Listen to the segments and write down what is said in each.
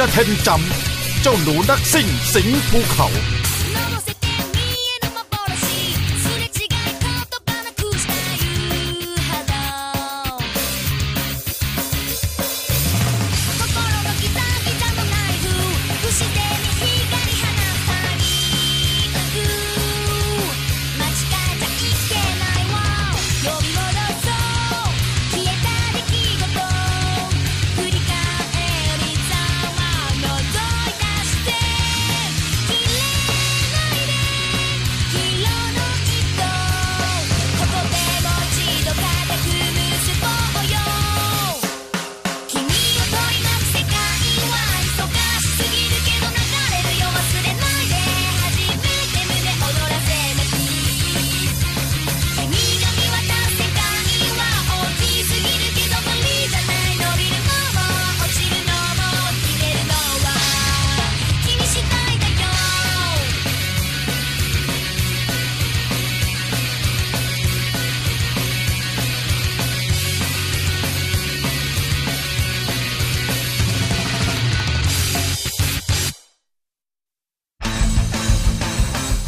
อิดาเทนจำเจ้าหนูนักซิ่งสิงภูเขา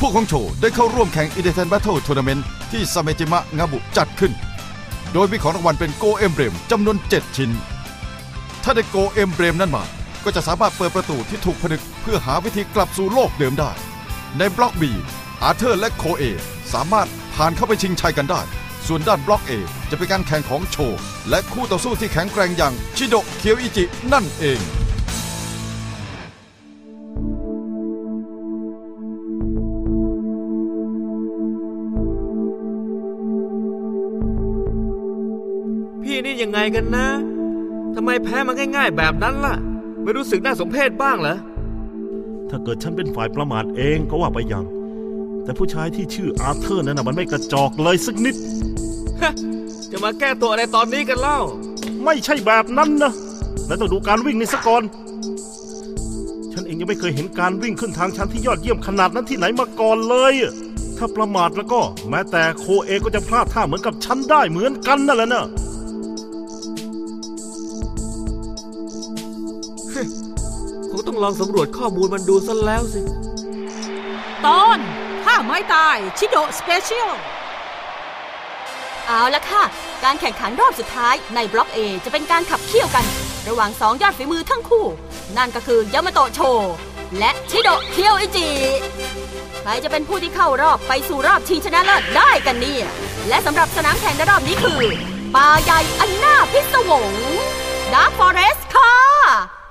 วกของโชได้เข้าร่วมแข่ง i d e t e n Battle Tournament ที่ซาเมจิมะงาบุจัดขึ้น โดยมีของรางวัลเป็นโกเอมเบรมจำนวน 7 ชิ้น ถ้าได้โกเอมเบรมนั้นมา ก็จะสามารถเปิดประตูที่ถูกผนึกเพื่อหาวิธีกลับสู่โลกเดิมได้ ในบล็อก B อาเธอร์และโคเอสามารถผ่านเข้าไปชิงชัยกันได้ ส่วนด้านบล็อก A จะเป็นการแข่งของโชและคู่ต่อสู้ที่แข็งแกร่งอย่างชิโดเคียวอิจินั่นเอง นี่ยังไงกันนะทำไมแพ้มาง่าย ๆ แบบนั้นล่ะ ไม่รู้สึกน่าสมเพชบ้างเหรอ ถ้าเกิดฉันเป็นฝ่ายประมาทเองก็ว่าไปอย่าง แต่ผู้ชายที่ชื่ออาร์เธอร์นั้นนะมันไม่กระจอกเลยสักนิดจะมาแก้ตัวอะไรตอนนี้กันเล่า ไม่ใช่แบบนั้นนะแล้วต้องดูการวิ่งนี่ซะก่อน ฉันเองยังไม่เคยเห็นการวิ่งขึ้นทางชันที่ยอดเยี่ยมขนาดนั้นที่ไหนมาก่อนเลยอะถ้าประมาทแล้วก็ แม้แต่โคเอก็จะพลาดท่าเหมือนกับฉันได้เหมือนกันนั่นแหละนะ ลองสำรวจข้อมูลมันดูซะแล้วสิ ตอนท่าไม้ตาย ชิโดสเปเชียล เอาละค่ะ การแข่งขันรอบสุดท้ายในบล็อก A จะเป็นการขับเคี่ยวกัน ระหว่างสองยอดฝีมือทั้งคู่ นั่นก็คือยามาโตะโช และชิโดเคียวอิจิ ใครจะเป็นผู้ที่เข้ารอบไปสู่รอบชิงชนะเลิศได้กันเนี่ย และสำหรับสนามแข่งในรอบนี้คือป่าใหญ่อันน่าพิศวงดาร์ฟอเรสค่ะ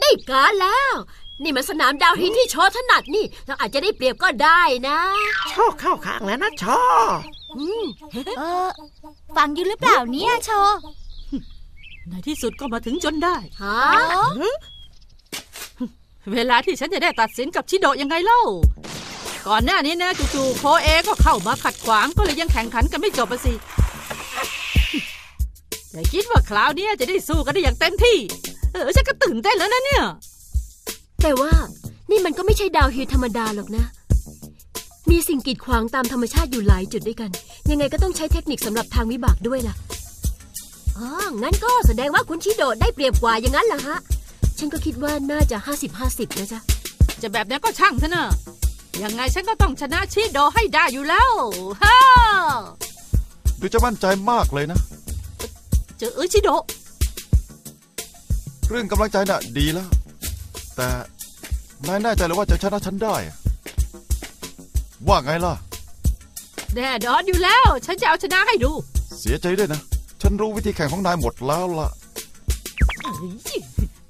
ได้การแล้ว นี่มันสนามดาวหินที่โชว์ถนัดนี่ เราอาจจะได้เปรียบก็ได้นะช่อเข้าข้างแล้วนะช่ออืมเออฟังอยู่หรือเปล่าเนี่ยโชในที่สุดก็มาถึงจนได้ฮะเวลาที่ฉันจะได้ตัดสินกับชิโดะยังไงเล่า ก่อนหน้านี้นะจู่ๆโคเอก็เข้ามาขัดขวางก็เลยยังแข่งขันกันไม่จบอะสิแต่คิดว่าคราวเนี้ยจะได้สู้กันได้อย่างเต็มที่ เออฉันก็ตื่นเต้นแล้วนะเนี่ย แต่ว่านี่มันก็ไม่ใช่ดาวหินธรรมดาหรอกนะ มีสิ่งกีดขวางตามธรรมชาติอยู่หลายจุดด้วยกัน ยังไงก็ต้องใช้เทคนิคสำหรับทางวิบากด้วยล่ะอ๋องั้นก็แสดงว่าคุณชิโดะได้เปรียบกว่าอย่างนั้นเหรอฮะ ฉันก็คิดว่าน่าจะ 50-50 นะจ๊ะ จะแบบนี้ก็ช่างเถอะนะยังไงฉันก็ต้องชนะชิโดให้ได้อยู่แล้วฮ่าดูจะมั่นใจมากเลยนะ เจอเออชิโดะ เรื่องกำลังใจน่ะ ดีแล้ว แต่นายแน่ใจเลยว่าจะชนะฉันได้อะว่าไงล่ะ แน่นอนอยู่แล้ว ฉันจะเอาชนะให้ดู เสียใจด้วยนะ ฉันรู้วิธีแข่งของนายหมดแล้วล่ะเอ้ย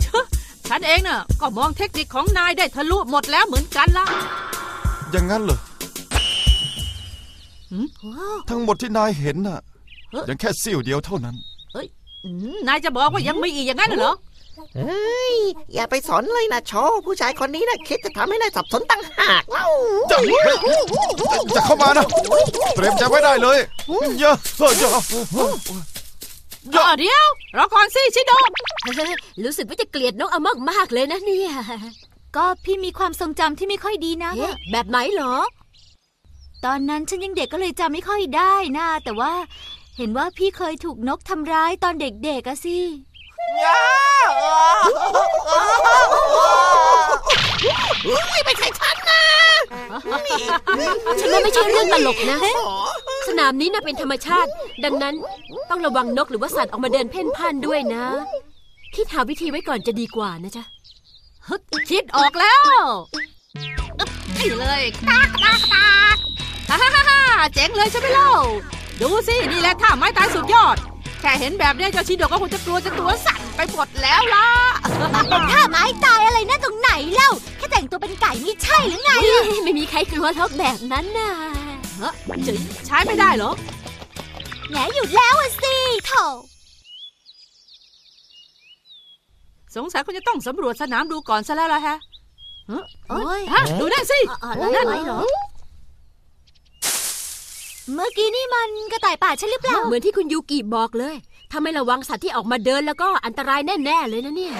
เชอะฉันเองน่ะ ก็มองเทคนิคของนายได้ทะลุหมดแล้วเหมือนกันละอย่างนั้นเหรอหืมทั้งหมดที่นายเห็นน่ะเฮ้ยยังแค่เสี้ยวเดียวเท่านั้นอืมนายจะบอกว่ายังมีอีกอย่างนั้นเหรอ เฮ้ยอย่าไปสนเลยนะช่อผู้ชายคนนี้นะคิดจะทำให้นายสับสนตั้งหากเล่าจะจะเข้ามานะ เตรียมใจไว้ได้เลยเยอะเฮ้ยเยอะเดี๋ยวเดี๋ยวรอก่อนสิชิโดรู้สึกว่าจะเกลียดน้องอามากมากๆเลยนะเนี่ย ก็พี่มีความทรงจำที่ไม่ค่อยดีนะเอ๊ะแบบไหนเหรอ ตอนนั้นฉันยังเด็กก็เลยจำไม่ค่อยได้นะแต่ว่า เห็นว่าพี่เคยถูกนกทำร้ายตอนเด็กๆอะสิ ไม่ใช่ฉันนะฉันว่าไม่ใช่เรื่องตลกนะ สนามนี้น่ะเป็นธรรมชาติ ดังนั้นต้องระวังนกหรือว่าสัตว์ออกมาเดินเพ่นพ่านด้วยนะ คิดหาวิธีไว้ก่อนจะดีกว่านะจ๊ะฮึคิดออกแล้วนี่เลยตากตากตากฮ่าฮ่าฮ่าฮ่าเจ๋งเลยใช่ไหมเล่า ดูสิ นี่แหละท่าไม้ตายสุดยอด แค่เห็นแบบเนี้ยเจ้าชิโดก็คงจะกลัวจะตัวสั่นไปหมดแล้วล่ะเป็นท่าไม้ตายอะไรนะตรงไหนเล่า แค่แต่งตัวเป็นไก่ไม่ใช่หรือไง ไม่มีใครกลัวทอกแบบนั้นน่ะเฮ้ยจะใช้ไม่ได้เหรอแหนหยุดแล้วอะสิโถสงสัยคุณจะต้องสำรวจสนามดูก่อนซะแล้วล่ะฮะเฮ้ยโอ้ยฮะดูนั่นสินั่นเหรอ เมื่อกี้นี่มันกระต่ายป่าใช่หรือเปล่า เหมือนที่คุณยูกิบอกเลย ถ้าไม่ระวังสัตว์ที่ออกมาเดินแล้วก็อันตรายแน่ๆเลยนะเนี่ย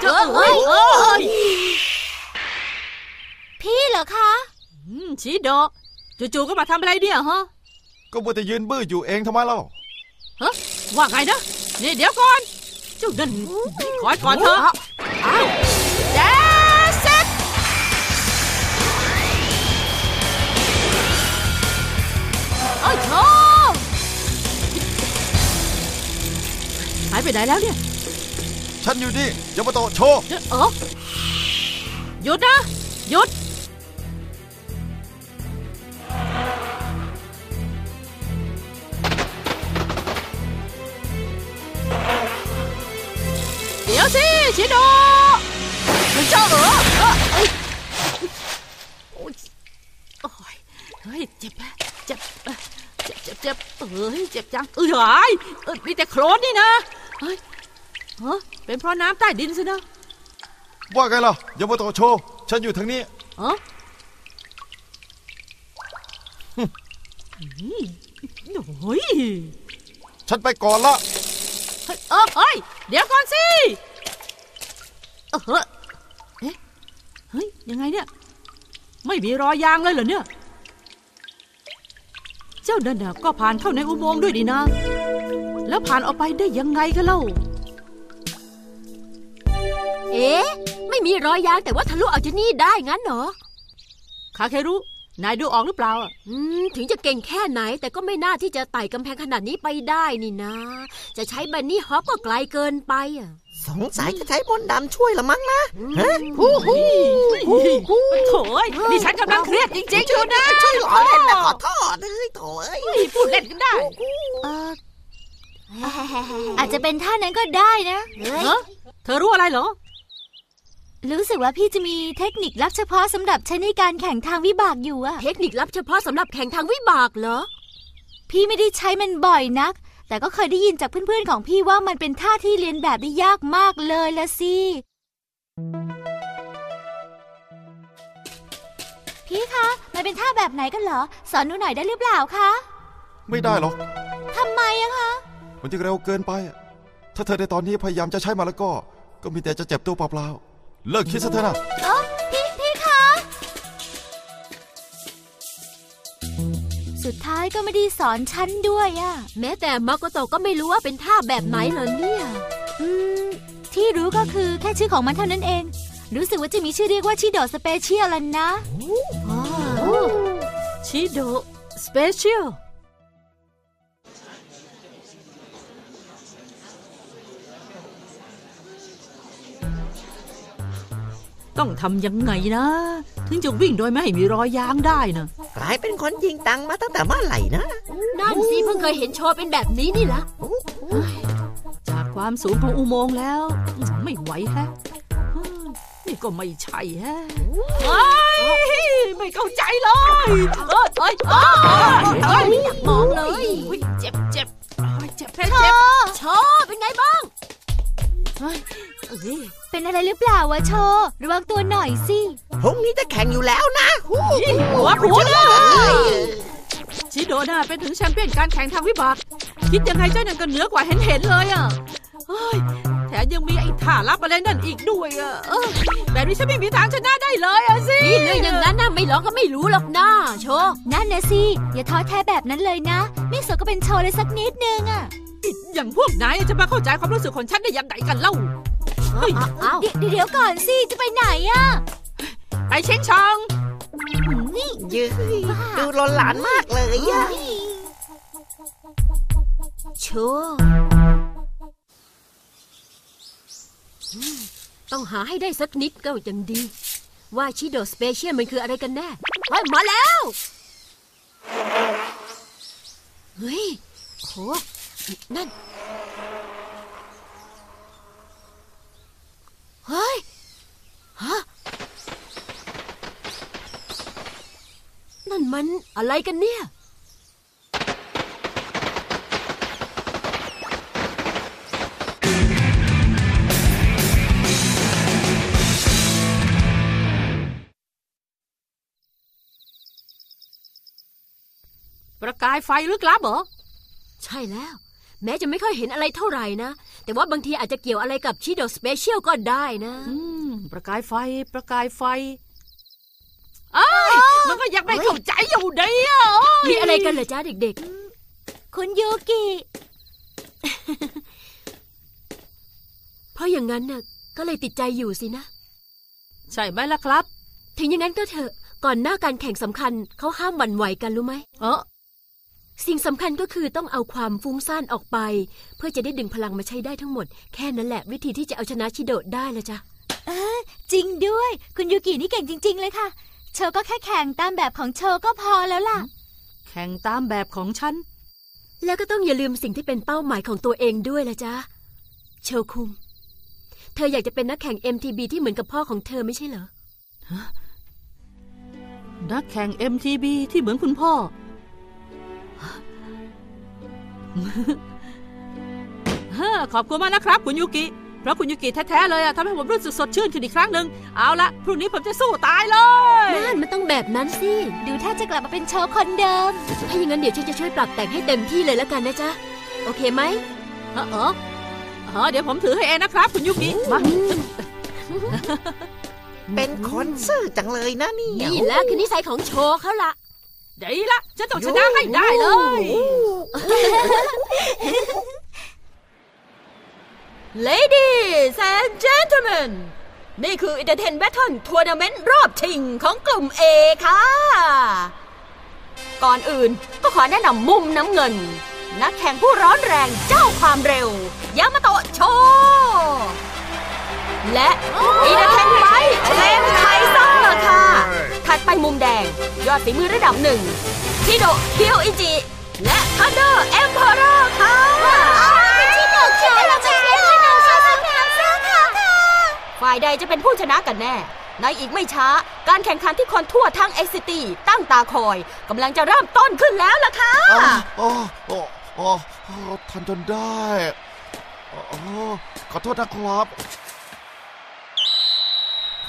เจ้าเอ้ยเอ้ยพี่เหรอคะอืมชิโดจู่ๆก็มาทำอะไรเนี่ยฮะ ก็มัวแต่ยืนบื้ออยู่เองทำไมเล่าฮะว่าไงนะนี่เดี๋ยวก่อน เจ้านั่นคอยก่อนเถอะายไปไหนแล้วเนี่ย ฉันอยู่นี่ยามาโตะโชว์เดี๋ยวเออหยุดนะหยุด เดี๋ยวสิ ชิโดมันเจ้าเหรอเอ้อเอ้ยโอ๊ยโอ้ยเฮ้ยเจ็บอะเจ็บเอ้ยเจ็บเจ็บเจ็บเอ้ยเจ็บจังเอ้ยหายเอ้ยมีแต่โคลนนี่นะ เฮ้ยเฮ้ยเป็นเพราะน้ำใต้ดินสินะว่าไงล่ะยามาโตะโชว์ฉันอยู่ทางนี้เออโอ้ยฉันไปก่อนละ เฮ้ยเออเฮ้ย เดี๋ยวก่อนสิเออเอ๊ะเฮ้ย ยังไงเนี่ย ไม่มีรอยยางเลยเหรอเนี่ย เจ้านั่นน่ะก็ผ่านเข้าในอุโมงค์ด้วยดีนะ แล้วผ่านออกไปได้ยังไงกันเล่า เอ๊ะ ไม่มีรอยยางแต่ว่าทะลุออกจากนี่ได้งั้นเหรอ คาเครุ นายดูออกหรือเปล่าอะอืม ถึงจะเก่งแค่ไหน แต่ก็ไม่น่าที่จะไต่กำแพงขนาดนี้ไปได้นี่นะ จะใช้บันนี่ฮอปก็ไกลเกินไปอะสงสัยจะใช้มนต์ดำช่วยละมั้งนะฮะโอ้โหโถ่ยนี่ฉันกำลังเครียดจริงๆอยู่นะช่วยหล่อเล่นนะขอโทษเอ้ยโถ่เอ้ยพูดเล่นกันได้เอออาจจะเป็นท่านั้นก็ได้นะเฮ้เธอรู้อะไรเหรอ รู้สึกว่าพี่จะมีเทคนิคลับเฉพาะสำหรับใช้ในการแข่งทางวิบากอยู่อะเทคนิคลับเฉพาะสำหรับแข่งทางวิบากเหรอ พี่ไม่ได้ใช้มันบ่อยนัก แต่ก็เคยได้ยินจากเพื่อนๆของพี่ว่ามันเป็นท่าที่เรียนแบบได้ยากมากเลยละสิพี่คะ มันเป็นท่าแบบไหนกันเหรอ สอนหนูหน่อยได้หรือเปล่าคะ ไม่ได้หรอกทำไมอะคะ มันจะเร็วเกินไปอะถ้าเธอในตอนนี้พยายามจะใช้มาแล้วก็ ก็มีแต่จะเจ็บตัวเปล่าๆเลิกคิดซะเถอะนะเออพี่พี่คะ สุดท้ายก็ไม่ได้สอนฉันด้วยอะแม้แต่มาโกโตะก็ไม่รู้ว่าเป็นท่าแบบไหนเหรอเนี่ย อืม ที่รู้ก็คือแค่ชื่อของมันเท่านั้นเอง รู้สึกว่าจะมีชื่อเรียกว่าชิโดสเปเชียลแล้วนะชิโดสเปเชียล ต้องทำยังไงนะ ถึงจะวิ่งโดยไม่ให้มีรอยยางได้นะกลายเป็นคนยิงตังมาตั้งแต่เมื่อไหร่นะนั่นสิเพิ่งเคยเห็นโชว์เป็นแบบนี้นี่ละจากความสูงของอุโมงค์แล้ว ไม่ไหวแฮะเฮ้ยนี่ก็ไม่ใช่แฮะเฮ้ยไม่เข้าใจเลยเอ้ยเอ้ยเอ้ยเอ้ยไม่อยากมองเลยอุ๊ยเจ็บเจ็บโอ้ยเจ็บแผลเจ็บโชว์เป็นไงบ้างเฮ้ย เอ้ยเป็นอะไรหรือเปล่าวะโชว์ระวังตัวหน่อยสิพรุ่งนี้จะแข่งอยู่แล้วนะฮู้หัวหัวนะชิโดน่ะเป็นถึงแชมเปี้ยนการแข่งทางวิบาก คิดยังไงเจ้านั่นก็เหนือกว่าเห็นเห็นๆเลยอะเฮ้ยแถมยังมีไอ้ท่าลับอะไรนั่นอีกด้วยอะเออแบบนี้ฉันไม่มีทางชนะได้เลยอะสินี่เรื่องอย่างนั้นน่ะไม่ร้องก็ไม่รู้หรอกนะโชว์นั่นนะสิอย่าท้อแท้แบบนั้นเลยนะ ไม่สวยก็เป็นโชว์เลยสักนิดนึงอะอย่างพวกนายจะมาเข้าใจความรู้สึกของฉันได้ยังไงกันเล่าเฮ้ย อ้าวอ้าวเดี๋ยวเดี๋ยวก่อนสิ จะไปไหนอะไปเช็งชองนี่ยืยดูหลนหลานมากเลยอะโชว์อืมต้องหาให้ได้สักนิดก็ยังดี ว่าชิโดสเปเชียลมันคืออะไรกันแน่เฮ้ยมาแล้ว เฮ้ยโหนั่น เฮ้ย ฮะ นั่นมันอะไรกันเนี่ย ประกายไฟลึกลับเหรอ ใช่แล้ว แม้จะไม่ค่อยเห็นอะไรเท่าไหร่นะ แต่ว่าบางทีอาจจะเกี่ยวอะไรกับชิโดสเปเชียลก็ได้นะอืมประกายไฟ ประกายไฟเอ้ยมันก็ยังไม่เข้าใจอยู่ดีอะมีอะไรกันเหรอจ้าเด็กคุณยูกิๆเพราะอย่างนั้นน่ะ ก็เลยติดใจอยู่สินะ ใช่ไหมล่ะครับ ถึงอย่างนั้นก็เถอะ ก่อนหน้าการแข่งสำคัญ เขาห้ามหวั่นไหวกันรู้ไหม เออ สิ่งสำคัญก็คือต้องเอาความฟุ้งซ่านออกไป เพื่อจะได้ดึงพลังมาใช้ได้ทั้งหมด แค่นั้นแหละวิธีที่จะเอาชนะชิโดะได้ละจ้ะจริงด้วย คุณยูกินี่เก่งจริง ๆ เลยค่ะโชว์ก็แค่แข่งตามแบบของโชว์ก็พอแล้วล่ะ แข่งตามแบบของฉัน แล้วก็ต้องอย่าลืมสิ่งที่เป็นเป้าหมายของตัวเองด้วยละจ้ะโชคุงเธออยากจะเป็นนักแข่ง MTB ที่เหมือนกับพ่อของเธอไม่ใช่เหรอนักแข่ง MTB ที่เหมือนคุณพ่อ ฮ่าขอบคุณมากนะครับ คุณยูกิ เพราะคุณยูกิแท้ๆเลยอะทำให้ผมรู้สึกสดชื่นขึ้นอีกครั้งหนึ่งเอาละพรุ่งนี้ผมจะสู้ตายเลยนั่นมันต้องแบบนั้นสิ ดูถ้าจะกลับมาเป็นโชว์คนเดิม ถ้าอย่างนั้นเดี๋ยวฉันจะช่วยปรับแต่งให้เต็มที่เลยแล้วกันนะจ๊ะ โอเคไหมเออเออเออเดี๋ยวผมถือให้เองนะครับ คุณยูกิมาเป็นคนซื่อจังเลยนะเนี่ยนี่แหละคือนิสัยของโชว์เขาละ ดีละฉันต้องชนะให้ได้เลย Ladies and gentlemen นี่คือ Entertain Battle Tournament รอบชิงของกลุ่ม A ค่ะ ก่อนอื่นก็ขอแนะนำมุมน้ำเงิน นักแข่งผู้ร้อนแรงเจ้าความเร็ว ยามาโตะโชว์และอีนาเทนไฟ ดไปมุมแดง ยอดฝีมือระดับหนึ่งชิโดเคียวอิจิ และทันเดอร์เอ็มเพอร์ค่ะชิโดเคียวเราเป็นชิโดชอบทำซื้อค่ะฝ่ายใดจะเป็นผู้ชนะกันแน่ ในอีกไม่ช้า การแข่งขันที่คนทั่วทั้งเอ็กซิตี้ตั้งตาคอยกำลังจะเริ่มต้นขึ้นแล้วล่ะค่ะอ๋ออ๋ออ๋ออ๋ออ๋อทันจนได้อ๋อขอโทษนะครับข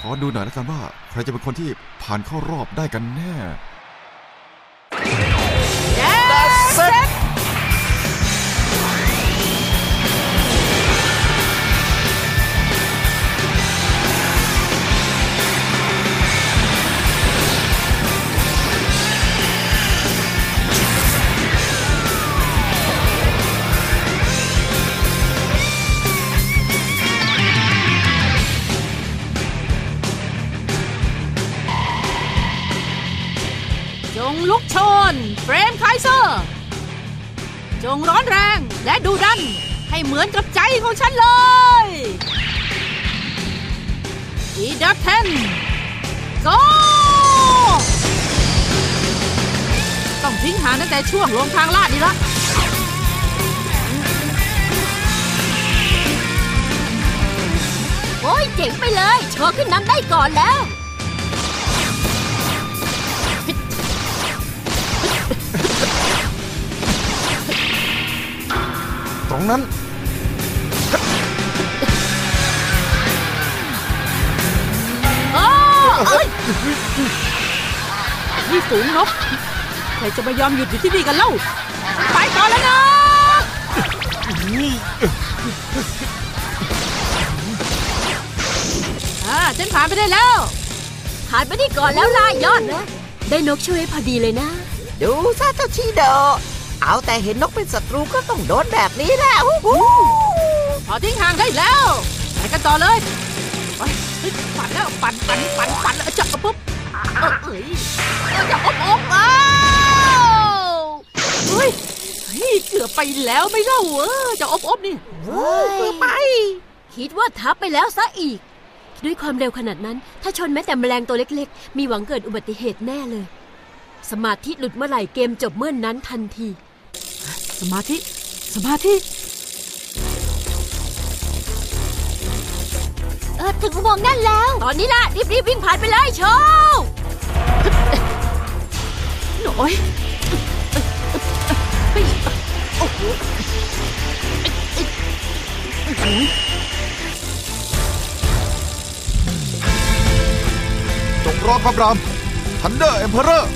อดูหน่อยแล้วกันว่า ใครจะเป็นคนที่ผ่านเข้ารอบได้กันแน่ งร้อนแรง และดูดัน ให้เหมือนกับใจของฉันเลยอีดับเทนโกต้องทิ้งหาตั้งแต่ช่วงลงทางลาดนี่ละโอ้ยเจ๋งไปเลยโชว์ขึ้นนำได้ก่อนแล้ว ของนั้นโอ้ยนี่สูงนกใครจะมายอมหยุดอยู่ที่นี่กันเล่า ไปก่อนแล้วนะอ่าเส้นผ่านไปได้แล้ว ผ่านไปนี่ก่อนแล้วลายยอดนะ ได้นกช่วยพอดีเลยนะ ดูซะเจ้าชีโด เอาแต่เห็นนกเป็นศัตรูก็ต้องโดนแบบนี้แหละฮู้ฮู้พอทิ้งห่างได้แล้วไปกันต่อเลยไปเฮ้ยปั่นแล้วปั่นปั่นปั่นปั่นแล้วจับปุ๊บเออเอ้ยเออจะอบอบอ้าวเฮ้ยเฮ้ยเกือบไปแล้วไม่เล่าเออจะอบอบนี่เกือบไป คิดว่าทับไปแล้วซะอีก ด้วยความเร็วขนาดนั้น ถ้าชนแม้แต่แมลงตัวเล็กๆ มีหวังเกิดอุบัติเหตุแน่เลย สมาธิหลุดเมื่อไหร่เกมจบเมื่อนนั้นทันที สมาธิ สมาธิ เออถึงอุโมงค์นั่นแล้ว ตอนนี้ล่ะ รีบๆวิ่งผ่านไปเลยโชว์หน่อยเฮ้ยโอ้โหจงรอพระรามทันเดอร์เอ็มเพอเรอร์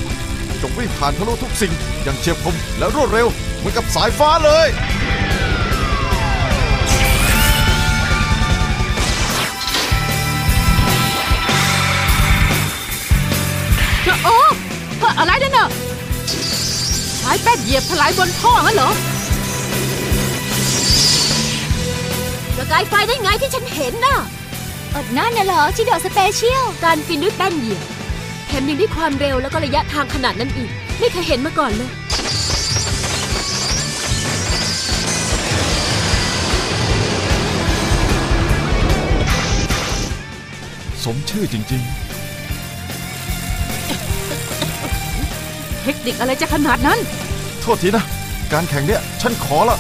จงวิ่งผ่านทะลุทุกสิ่ง อย่างเฉียบคมและรวดเร็วเห มือนกับสายฟ้าเลยจะโอ้เฮ้ยอะไรนั่นน่ะใช้แป้นเหยียบถลายบนท่องั้นเหรอประกายไฟได้ไงที่ฉันเห็นน่ะเออนั่นน่ะเหรอชิโดสเปเชียล การฟินด้วยแป้นเหยียบแถมยังได้ความเร็วแล้วก็ระยะทางขนาดนั้นอีก ไม่เคยเห็นมาก่อนเลย สมชื่อจริง เทคนิคอะไรจะขนาดนั้น ๆ โทษทีนะ การแข่งเนี้ยฉันขอละ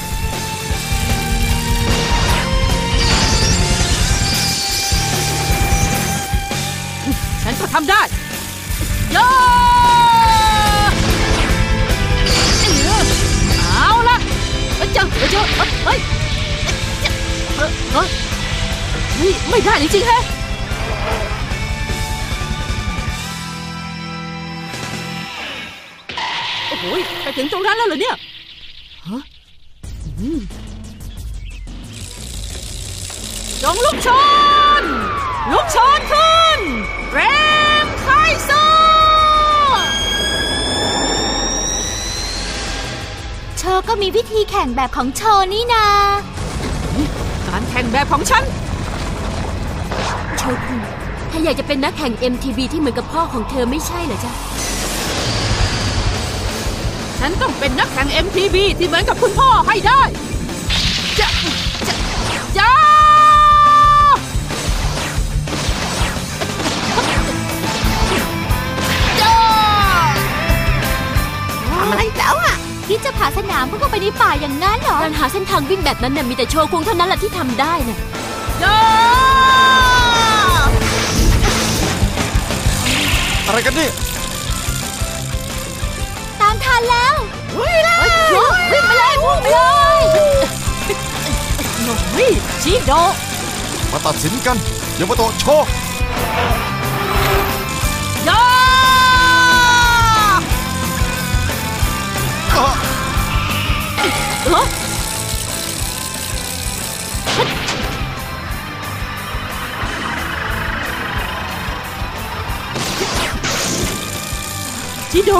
ฉันก็ทำได้ย่าเอาละเอ้ยเจ้าเอ้ยเจ้าเอ้ยเฮ้ยเอ้ยเอ้ยเฮ้ย ไม่ได้จริงๆแฮะ อ้โหไปถึงตรงนั้นแล้วเหรอเนี่ยฮะอืมจงลุกชน ลุกชนขึ้นเรมไคโซโชว์ก็มีวิธีแข่งแบบของโชว์นี่นา การแข่งแบบของฉัน โชคุณถ้าอยากจะเป็นนักแข่ง MTV ที่เหมือนกับพ่อของเธอไม่ใช่เหรอจ๊ะ ฉันต้องเป็นนักแข่ง MTV ที่เหมือนกับคุณพ่อให้ได้จะจะจ้าจ้าทำอะไรแล้วอะคิดจะผ่าสนามเพื่อเข้าไปในป่าอย่างนั้นเหรอการหาเส้นทางวิ่งแบบนั้นน่ะมีแต่โชคุงเท่านั้นแหละที่ทำได้น่ะจ้าอะไรกันนี่ตา มทันแล้วเฮ้ยโชวิ่งไปเลยวิ่งไปเลยหน่อยชิโดมาตัดสินกันยามาโตะโชว์ย่าอะเอ้อชิโด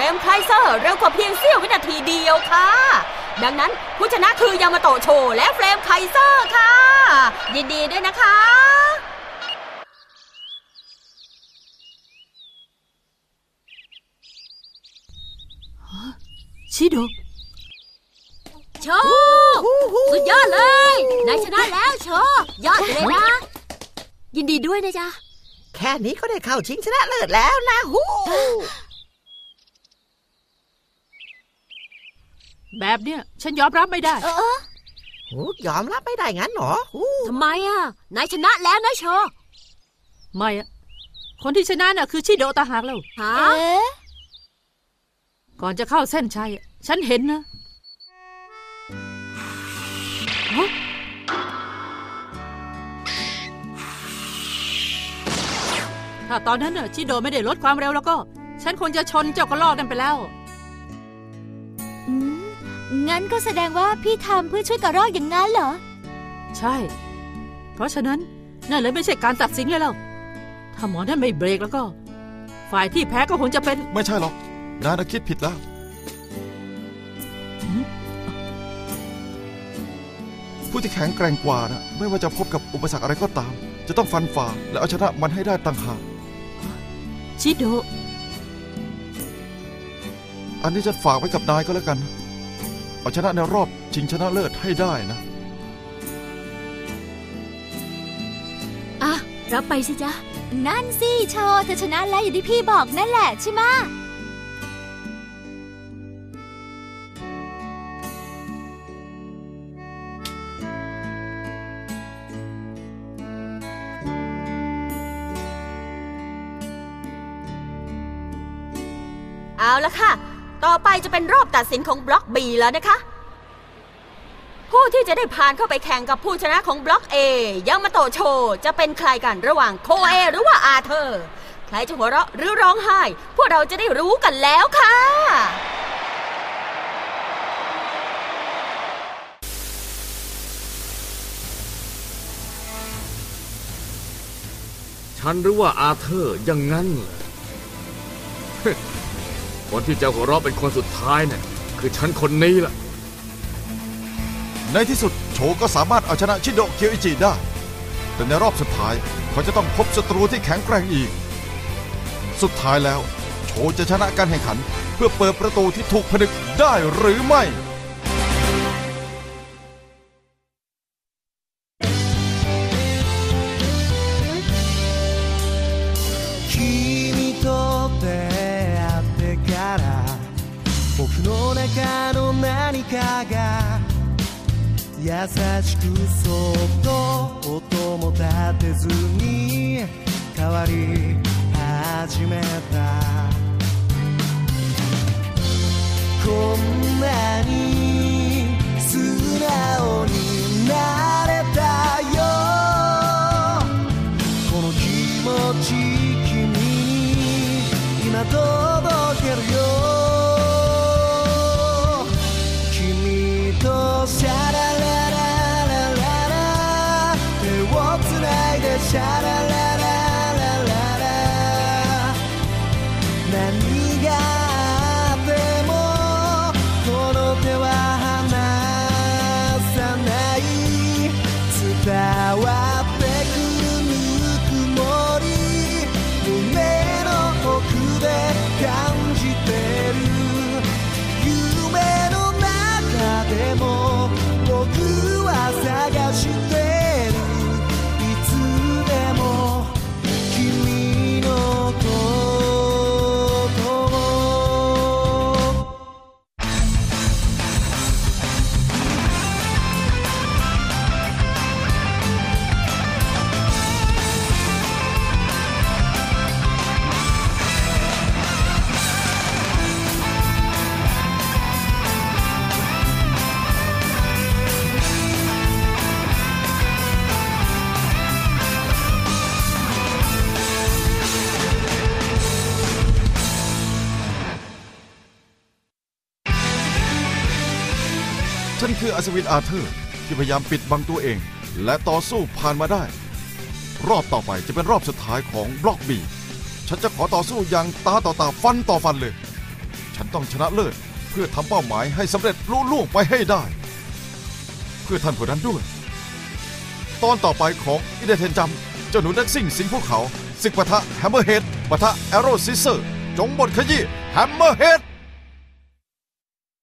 รมไคเซอร์เร็วกว่าเพียงเสี้ยววินาทีเดียวค่ะ ดังนั้นผู้ชนะคือยามาโตะโชว์และเฟรมไคเซอร์ค่ะ ยินดีด้วยนะคะชิโดโชสุดยอดเลยนายชนะแล้วโชยอดไปเลยนะ ยินดีด้วยนะจ๊ะ แค่นี้ก็ได้เข้าชิงชนะเลิศแล้วนะฮู้ แบบเนี้ยฉันยอมรับไม่ได้ เออโหยอมรับไม่ได้งั้นเหรอฮู้ทำไมอะ นายชนะแล้วนะโชไม่อะคนที่ชนะน่ะคือชิโดตาหากแล้วฮะเอ๊ะก่อนจะเข้าเส้นชัยอะฉันเห็นนะฮะถ้าตอนนั้นน่ะชิโดไม่ได้ลดความเร็วแล้วก็ ฉันคงจะชนเจ้ากระรอกนั่นไปแล้วอืม งั้นก็แสดงว่าพี่ทำเพื่อช่วยกระรอกอย่างนั้นเหรอ ใช่ เพราะฉะนั้นนั่นเลยไม่ใช่การตัดสินเลยแล้วถ้าหมอนั่นไม่เบรกแล้วก็ ฝ่ายที่แพ้ก็คงจะเป็น ไม่ใช่หรอกนายน่ะคิดผิดแล้วหืมผู้ที่แข็งแกร่งกว่านะไม่ว่าจะพบกับอุปสรรคอะไรก็ตาม จะต้องฟันฝ่าและเอาชนะมันให้ได้ต่างหากชิโด อันนี้จะฝากไว้กับนายก็แล้วกัน เอาชนะในรอบชิงชนะเลิศให้ได้นะ อะรับไปสิจ๊ะ นั่นสิโชว์เธอชนะแล้วอย่างที่พี่บอกนั่นแหละใช่ไหมะ เป็นรอบตัดสินของบล็อก B แล้วนะคะ ผู้ที่จะได้ผ่านเข้าไปแข่งกับผู้ชนะของบล็อก A ยามาโตโชจะเป็นใครกันระหว่างโคเอหรือว่าอาเธอร์ ใครจะหัวเราะหรือร้องไห้ พวกเราจะได้รู้กันแล้วค่ะฉันหรือว่าอาเธอร์อยังงั้นเหรอ คนที่จะหัวเราะเป็นคนสุดท้ายเนี่ยคือฉันคนนี้ล่ะ ในที่สุดโฉก็สามารถเอาชนะชิโดเคียวอิจิได้ แต่ในรอบสุดท้ายเขาจะต้องพบศัตรูที่แข็งแกร่งอีก สุดท้ายแล้ว โฉจะชนะการแข่งขัน เพื่อเปิดประตูที่ถูกผนึกได้หรือไม่ 僕の中の何かが優しくそっと音も立てずに変わり始めた。こんなに素直になれたよ。この気持ち君に今届けるよ。 อัศวินอาเธอร์ที่พยายามปิดบังตัวเอง และต่อสู้ผ่านมาได้ รอบต่อไปจะเป็นรอบสุดท้ายของบล็อกบีฉันจะขอต่อสู้อย่างตาต่อตาฟันต่อฟันเลย ฉันต้องชนะเลิศเพื่อทำเป้าหมายให้สำเร็จลุล่วงไปให้ได้ เพื่อท่านผู้นั้นด้วย ตอนต่อไปของอิเดเทนจัมเจ้าหนูนักซิ่งสิงภูเขาศึกปะทะแฮมเมอร์เฮดปะทะแอโรซิเซอร์จงบดขยี้แฮมเมอร์เฮด